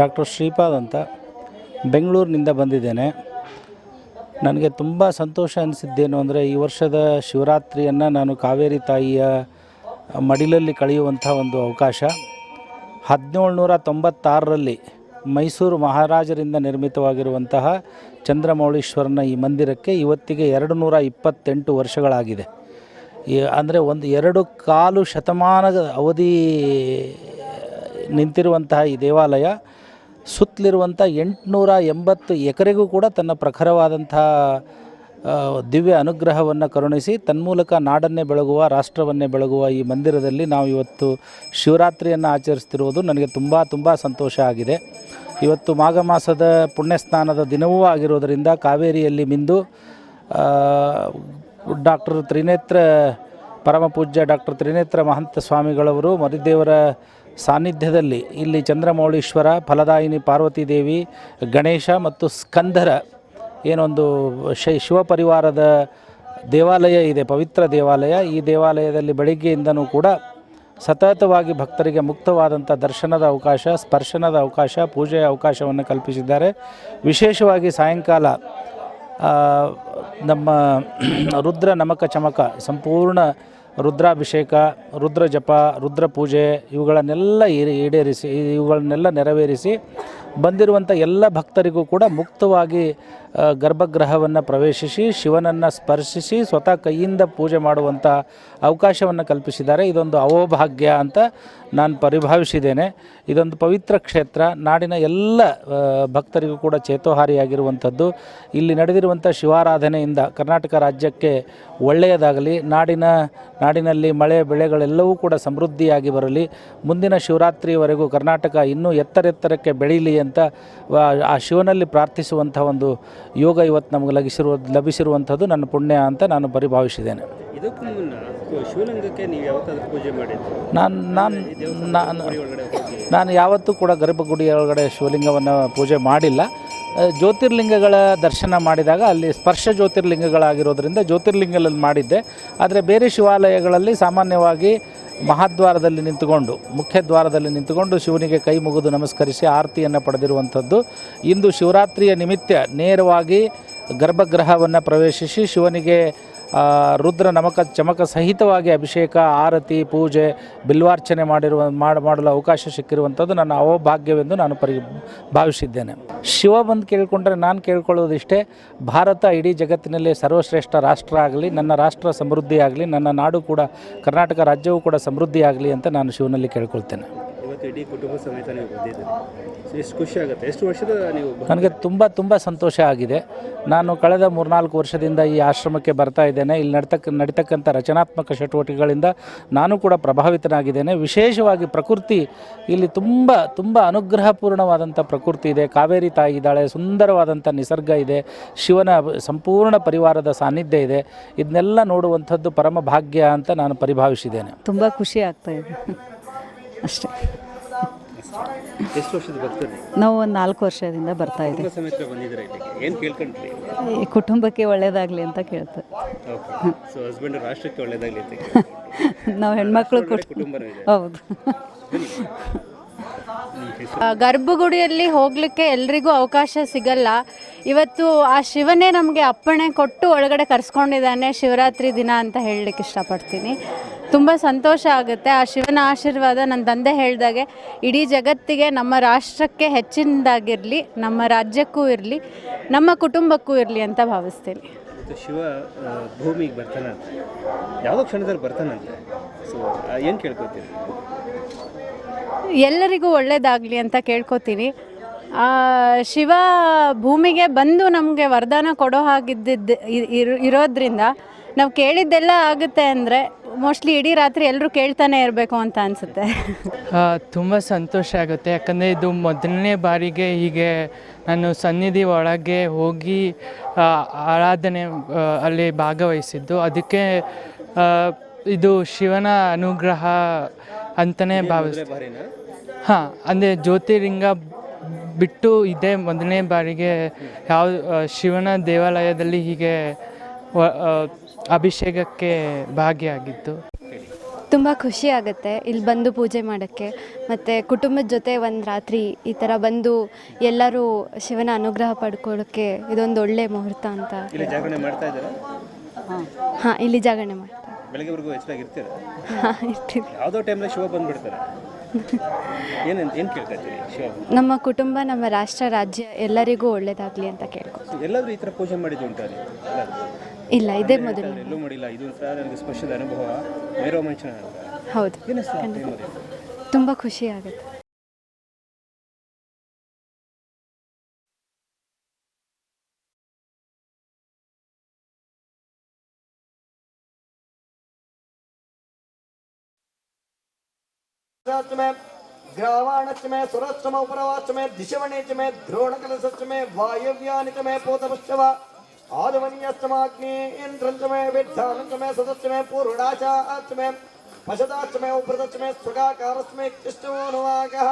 Doctor Shripad ಅಂತ ಬೆಂಗಳೂರಿನಿಂದ ಬಂದಿದ್ದೇನೆ. ನನಗೆ ತುಂಬ ಸಂತೋಷ ಅನಿಸಿದ್ದೇನು ಅಂದರೆ ಈ ವರ್ಷದ ಶಿವರಾತ್ರಿಯನ್ನು ನಾನು ಕಾವೇರಿ ತಾಯಿಯ ಮಡಿಲಲ್ಲಿ ಕಳೆಯುವಂಥ ಒಂದು ಅವಕಾಶ. ಹದಿನೇಳುನೂರ ತೊಂಬತ್ತಾರರಲ್ಲಿ ಮೈಸೂರು ಮಹಾರಾಜರಿಂದ ನಿರ್ಮಿತವಾಗಿರುವಂತಹ ಚಂದ್ರಮೌಳೀಶ್ವರನ ಈ ಮಂದಿರಕ್ಕೆ ಇವತ್ತಿಗೆ ಎರಡು ನೂರ ಇಪ್ಪತ್ತೆಂಟು ವರ್ಷಗಳಾಗಿದೆ. ಅಂದರೆ ಒಂದು ಎರಡು ಕಾಲು ಶತಮಾನದ ಅವಧಿ ನಿಂತಿರುವಂತಹ ಈ ದೇವಾಲಯ ಸುತ್ತಲಿರುವಂಥ ಎಂಟುನೂರ ಎಂಬತ್ತು ಎಕರೆಗೂ ಕೂಡ ತನ್ನ ಪ್ರಖರವಾದಂಥ ದಿವ್ಯ ಅನುಗ್ರಹವನ್ನು ಕರುಣಿಸಿ, ತನ್ಮೂಲಕ ನಾಡನ್ನೇ ಬೆಳಗುವ, ರಾಷ್ಟ್ರವನ್ನೇ ಬೆಳಗುವ ಈ ಮಂದಿರದಲ್ಲಿ ನಾವು ಇವತ್ತು ಶಿವರಾತ್ರಿಯನ್ನು ಆಚರಿಸ್ತಿರುವುದು ನನಗೆ ತುಂಬ ತುಂಬ ಸಂತೋಷ ಆಗಿದೆ. ಇವತ್ತು ಮಾಘ ಮಾಸದ ಪುಣ್ಯಸ್ನಾನದ ದಿನವೂ ಆಗಿರೋದರಿಂದ ಕಾವೇರಿಯಲ್ಲಿ ಮಿಂದು ಡಾಕ್ಟರ್ ತ್ರಿನೇತ್ರ ಪರಮ ಪೂಜ್ಯ ಡಾಕ್ಟರ್ ತ್ರಿನೇತ್ರ ಮಹಂತ ಸ್ವಾಮಿಗಳವರು ಮರಿದೇವರ ಸಾನ್ನಿಧ್ಯದಲ್ಲಿ ಇಲ್ಲಿ ಚಂದ್ರಮೌಳೀಶ್ವರ, ಫಲದಾಯಿನಿ ಪಾರ್ವತಿ ದೇವಿ, ಗಣೇಶ ಮತ್ತು ಸ್ಕಂದರ ಏನೊಂದು ಶೈ ಶಿವಪರಿವಾರದ ದೇವಾಲಯ ಇದೆ, ಪವಿತ್ರ ದೇವಾಲಯ. ಈ ದೇವಾಲಯದಲ್ಲಿ ಬೆಳಿಗ್ಗೆಯಿಂದನೂ ಕೂಡ ಸತತವಾಗಿ ಭಕ್ತರಿಗೆ ಮುಕ್ತವಾದಂಥ ದರ್ಶನದ ಅವಕಾಶ, ಸ್ಪರ್ಶನದ ಅವಕಾಶ, ಪೂಜೆಯ ಅವಕಾಶವನ್ನು ಕಲ್ಪಿಸಿದ್ದಾರೆ. ವಿಶೇಷವಾಗಿ ಸಾಯಂಕಾಲ ನಮ್ಮ ರುದ್ರ ನಮಕ ಚಮಕ, ಸಂಪೂರ್ಣ ರುದ್ರಾಭಿಷೇಕ ರುದ್ರ ಜಪ ರುದ್ರ ಪೂಜೆ ಇವುಗಳನ್ನೆಲ್ಲ ಈಡೇ- ಈಡೇರಿಸಿ ಇವುಗಳನ್ನೆಲ್ಲ ನೆರವೇರಿಸಿ ಬಂದಿರುವಂಥ ಎಲ್ಲ ಭಕ್ತರಿಗೂ ಕೂಡ ಮುಕ್ತವಾಗಿ ಗರ್ಭಗೃಹವನ್ನು ಪ್ರವೇಶಿಸಿ ಶಿವನನ್ನು ಸ್ಪರ್ಶಿಸಿ ಸ್ವತಃ ಕೈಯಿಂದ ಪೂಜೆ ಮಾಡುವಂಥ ಅವಕಾಶವನ್ನು ಕಲ್ಪಿಸಿದ್ದಾರೆ. ಇದೊಂದು ಅವಭಾಗ್ಯ ಅಂತ ನಾನು ಪರಿಭಾವಿಸಿದ್ದೇನೆ. ಇದೊಂದು ಪವಿತ್ರ ಕ್ಷೇತ್ರ. ನಾಡಿನ ಎಲ್ಲ ಭಕ್ತರಿಗೂ ಕೂಡ ಚೇತೋಹಾರಿಯಾಗಿರುವಂಥದ್ದು. ಇಲ್ಲಿ ನಡೆದಿರುವಂಥ ಶಿವಾರಾಧನೆಯಿಂದ ಕರ್ನಾಟಕ ರಾಜ್ಯಕ್ಕೆ ಒಳ್ಳೆಯದಾಗಲಿ. ನಾಡಿನ, ನಾಡಿನಲ್ಲಿ ಮಳೆ, ಬೆಳೆಗಳೆಲ್ಲವೂ ಕೂಡ ಸಮೃದ್ಧಿಯಾಗಿ ಬರಲಿ. ಮುಂದಿನ ಶಿವರಾತ್ರಿವರೆಗೂ ಕರ್ನಾಟಕ ಇನ್ನೂ ಎತ್ತರೆತ್ತರಕ್ಕೆ ಬೆಳೀಲಿ ಅಂತ ಆ ಶಿವನಲ್ಲಿ ಪ್ರಾರ್ಥಿಸುವಂಥ ಒಂದು ಯೋಗ ಇವತ್ತು ನಮಗೆ ಲಭಿಸಿರುವ ಲಭಿಸಿರುವಂಥದ್ದು ನನ್ನ ಪುಣ್ಯ ಅಂತ ನಾನು ಪರಿಭಾವಿಸಿದ್ದೇನೆ ಇದಕ್ಕೂ ಮುನ್ನ ಶಿವಲಿಂಗಕ್ಕೆ ನೀವು ಯಾವತ್ತಾದರೂ ಪೂಜೆ ಮಾಡಿ ನಾನು ನಾನು ನಾನು ನಾನು ಯಾವತ್ತೂ ಕೂಡ ಗರ್ಭಗುಡಿ ಒಳಗಡೆ ಶಿವಲಿಂಗವನ್ನು ಪೂಜೆ ಮಾಡಿಲ್ಲ. ಜ್ಯೋತಿರ್ಲಿಂಗಗಳ ದರ್ಶನ ಮಾಡಿದಾಗ ಅಲ್ಲಿ ಸ್ಪರ್ಶ ಜ್ಯೋತಿರ್ಲಿಂಗಗಳಾಗಿರೋದ್ರಿಂದ ಜ್ಯೋತಿರ್ಲಿಂಗದಲ್ಲಿ ಮಾಡಿದ್ದೆ. ಆದರೆ ಬೇರೆ ಶಿವಾಲಯಗಳಲ್ಲಿ ಸಾಮಾನ್ಯವಾಗಿ ಮಹಾದ್ವಾರದಲ್ಲಿ ನಿಂತುಕೊಂಡು, ಮುಖ್ಯ ದ್ವಾರದಲ್ಲಿ ನಿಂತುಕೊಂಡು ಶಿವನಿಗೆ ಕೈ ಮುಗಿದು ನಮಸ್ಕರಿಸಿ ಆರತಿಯನ್ನು ಪಡೆದಿರುವಂಥದ್ದು. ಇಂದು ಶಿವರಾತ್ರಿಯ ನಿಮಿತ್ತ ನೇರವಾಗಿ ಗರ್ಭಗೃಹವನ್ನು ಪ್ರವೇಶಿಸಿ ಶಿವನಿಗೆ ರುದ್ರ ನಮಕ ಚಮಕ ಸಹಿತವಾಗಿ ಅಭಿಷೇಕ, ಆರತಿ, ಪೂಜೆ, ಬಿಲ್ವಾರ್ಚನೆ ಮಾಡಿರುವ, ಮಾಡ, ಮಾಡಲು ಅವಕಾಶ ಸಿಕ್ಕಿರುವಂಥದ್ದು ನನ್ನ ಅವಭಾಗ್ಯವೆಂದು ನಾನು ಪರಿ, ಭಾವಿಸಿದ್ದೇನೆ. ಶಿವ ಬಂದು ಕೇಳಿಕೊಂಡ್ರೆ ನಾನು ಕೇಳ್ಕೊಳ್ಳೋದಿಷ್ಟೇ. ಭಾರತ ಇಡೀ ಜಗತ್ತಿನಲ್ಲಿ ಸರ್ವಶ್ರೇಷ್ಠ ರಾಷ್ಟ್ರ ಆಗಲಿ, ನನ್ನ ರಾಷ್ಟ್ರ ಸಮೃದ್ಧಿಯಾಗಲಿ ನನ್ನ ನಾಡು ಕೂಡ, ಕರ್ನಾಟಕ ರಾಜ್ಯವೂ ಕೂಡ ಸಮೃದ್ಧಿಯಾಗಲಿ ಅಂತ ನಾನು ಶಿವನಲ್ಲಿ ಕೇಳ್ಕೊಳ್ತೇನೆ. ಇವತ್ತು ಇಡೀ ಕುಟುಂಬ ಸಮೇತ ನೀವು ಬಂದಿದ್ದೀರಿ. ಎಷ್ಟು ಖುಷಿ ಆಗುತ್ತೆ? ಎಷ್ಟು ವರ್ಷದ ನೀವು ನನಗೆ ತುಂಬ ತುಂಬ ಸಂತೋಷ ಆಗಿದೆ. ನಾನು ಕಳೆದ ಮೂರ್ನಾಲ್ಕು ವರ್ಷದಿಂದ ಈ ಆಶ್ರಮಕ್ಕೆ ಬರ್ತಾ ಇದ್ದೇನೆ. ಇಲ್ಲಿ ನಡ್ತಕ್ಕ ನಡೀತಕ್ಕಂಥ ರಚನಾತ್ಮಕ ಚಟುವಟಿಕೆಗಳಿಂದ ನಾನು ಕೂಡ ಪ್ರಭಾವಿತನಾಗಿದ್ದೇನೆ. ವಿಶೇಷವಾಗಿ ಪ್ರಕೃತಿ ಇಲ್ಲಿ ತುಂಬ ತುಂಬ ಅನುಗ್ರಹಪೂರ್ಣವಾದಂಥ ಪ್ರಕೃತಿ ಇದೆ. ಕಾವೇರಿ ತಾಯಿ ಇದ್ದಾಳೆ ಸುಂದರವಾದಂಥ ನಿಸರ್ಗ ಇದೆ. ಶಿವನ ಸಂಪೂರ್ಣ ಪರಿವಾರದ ಸಾನ್ನಿಧ್ಯ ಇದೆ. ಇದನ್ನೆಲ್ಲ ನೋಡುವಂಥದ್ದು ಪರಮ ಭಾಗ್ಯ ಅಂತ ನಾನು ಪರಿಭಾವಿಸಿದ್ದೇನೆ. ತುಂಬ ಖುಷಿ ಆಗ್ತಾ ಇದೆ. ಅಷ್ಟೇ. ಎಷ್ಟು ವರ್ಷದ ಭಕ್ತರು ನಾವು ಒಂದು ನಾಲ್ಕು ವರ್ಷದಿಂದ ಬರ್ತಾ ಇದ್ದೀವಿ. ಕುಟುಂಬ ಸಮೇತ ಬಂದಿದ್ದೀರಾ ಇಲ್ಲಿಗೆ? ಏನು ಕೇಳ್ಕೊಂಡ್ರಿ? ಈ ಕುಟುಂಬಕ್ಕೆ ಒಳ್ಳೇದಾಗಲಿ ಅಂತ ಕೇಳ್ತಾರೆ ಓಕೆ. ಸೊ ಹಸ್ಬೆಂಡ್ ರಾಷ್ಟ್ರಕ್ಕೆ ಒಳ್ಳೇದಾಗಲಿ ಅಂತ ಕೇಳ್ಕೊಂಡ್ರಿ. ನಾವು ಹೆಣ್ಮಕ್ಳು ಹೌದು. ಆ, ಗರ್ಭಗುಡಿಯಲ್ಲಿ ಹೋಗ್ಲಿಕ್ಕೆ ಎಲ್ರಿಗೂ ಅವಕಾಶ ಸಿಗಲ್ಲ. ಇವತ್ತು ಆ ಶಿವನೇ ನಮಗೆ ಅಪ್ಪಣೆ ಕೊಟ್ಟು ಒಳಗಡೆ ಕರ್ಸ್ಕೊಂಡಿದ್ದಾನೆ ಶಿವರಾತ್ರಿ ದಿನ ಅಂತ ಹೇಳಲಿಕ್ಕೆ ಇಷ್ಟಪಡ್ತೀನಿ. ತುಂಬ ಸಂತೋಷ ಆಗುತ್ತೆ. ಆ ಶಿವನ ಆಶೀರ್ವಾದ ನನ್ನ ತಂದೆ ಹೇಳಿದಾಗೆ ಇಡೀ ಜಗತ್ತಿಗೆ ನಮ್ಮ ರಾಷ್ಟ್ರಕ್ಕೆ ಹೆಚ್ಚಿನದಾಗಿರಲಿ ನಮ್ಮ ರಾಜ್ಯಕ್ಕೂ ಇರಲಿ ನಮ್ಮ ಕುಟುಂಬಕ್ಕೂ ಇರಲಿ ಅಂತ ಭಾವಿಸ್ತೀನಿ. ಶಿವ ಭೂಮಿಗೆ ಬರ್ತಾನಂತೆ ಯಾವುದೋ ಕ್ಷಣದಲ್ಲಿ ಬರ್ತಾನಂತೆ ಸೊ ಏನು ಕೇಳ್ಕೊತೀರಿ? ಎಲ್ಲರಿಗೂ ಒಳ್ಳೇದಾಗಲಿ ಅಂತ ಕೇಳ್ಕೊತೀನಿ. ಆ, ಶಿವ ಭೂಮಿಗೆ ಬಂದು ನಮಗೆ ವರದಾನ ಕೊಡೋ ಹಾಗಿದ್ದಿದ್ದು ಇರೋದ್ರಿಂದ ನಾವು ಕೇಳಿದ್ದೆಲ್ಲ ಆಗುತ್ತೆ ಅಂದರೆ ಮೋಸ್ಟ್ಲಿ ಇಡೀ ರಾತ್ರಿ ಎಲ್ಲರೂ ಕೇಳ್ತಾನೆ ಇರಬೇಕು ಅಂತ ಅನಿಸುತ್ತೆ. ತುಂಬ ಸಂತೋಷ ಆಗುತ್ತೆ. ಯಾಕಂದರೆ ಇದು ಮೊದಲನೇ ಬಾರಿಗೆ ಹೀಗೆ ನಾನು ಸನ್ನಿಧಿ ಒಳಗೆ ಹೋಗಿ ಆರಾಧನೆ ಅಲ್ಲಿ ಭಾಗವಹಿಸಿದ್ದು. ಅದಕ್ಕೆ ಇದು ಶಿವನ ಅನುಗ್ರಹ ಅಂತಲೇ ಭಾವಿಸ್ತೀನಿ ಹಾಂ, ಅಂದರೆ ಜ್ಯೋತಿರ್ಲಿಂಗ ಬಿಟ್ಟು ಇದೇ ಮೊದಲನೇ ಬಾರಿಗೆ ಯಾವ ಶಿವನ ದೇವಾಲಯದಲ್ಲಿ ಹೀಗೆ ಅಭಿಷೇಕಕ್ಕೆ ಭಾಗಿಯಾಗಿದ್ದು. ತುಂಬ ಖುಷಿ ಆಗುತ್ತೆ ಇಲ್ಲಿ ಬಂದು ಪೂಜೆ ಮಾಡೋಕ್ಕೆ. ಮತ್ತು ಕುಟುಂಬದ ಜೊತೆ ಒಂದು ರಾತ್ರಿ ಈ ಥರ ಬಂದು ಎಲ್ಲರೂ ಶಿವನ ಅನುಗ್ರಹ ಪಡ್ಕೊಳ್ಳೋಕ್ಕೆ ಇದೊಂದು ಒಳ್ಳೆ ಮುಹೂರ್ತ ಅಂತ. ಇಲ್ಲಿ ಜಾಗರಣೆ ಮಾಡ್ತಾ ಇದ್ದಾರೆ? ಹಾಂ ಇಲ್ಲಿ ಜಾಗರಣೆ ಮಾಡ್ತಾರೆ ಬೆಳಗ್ಗೆವರೆಗೂ ಹೆಚ್ಚಾಗಿರ್ತೀರ ಹಾಂ ಇರ್ತೀವಿ. ಯಾವುದೋ ಶಿವ ಬಂದ್ಬಿಡ್ತಾರೆ. ನಮ್ಮ ಕುಟುಂಬ ನಮ್ಮ ರಾಷ್ಟ್ರ ರಾಜ್ಯ ಎಲ್ಲರಿಗೂ ಒಳ್ಳೇದಾಗಲಿ ಅಂತ ಕೇಳ್ಕೊ ಎಲ್ಲಾದ್ರೂ ಈ ಥರ ಪೂಜೆ ಮಾಡಿದ್ದು ಉಂಟಾ? ಇಲ್ಲ ಇದೇ ಮೊದಲು ಎಲ್ಲೂ ಮಾಡಿಲ್ಲ ಇದು ಒಂಥರ ನನಗೆ ಸ್ಪರ್ಶದ ಅನುಭವ ವೈರೋಮಂಚನ ಅಂತ ಹೌದು ಏನು ನಿಮ್ಮದು ತುಂಬ ಖುಷಿ ಆಗುತ್ತೆ च में ग्रावाणच में सुरच में उपरवाच में दिशवणे च में द्रोणकलशच में वायव्यानि च में पोतपश्चव आदमनीयस्तमाग्नेन्द्रञ्चमे वेद्धानन्दमे सदस्यमे पूर्वडाचात्मे पशदाच्चमे उपृतच्चमे स्फुटाकारस्मे कृष्णो नुवाकः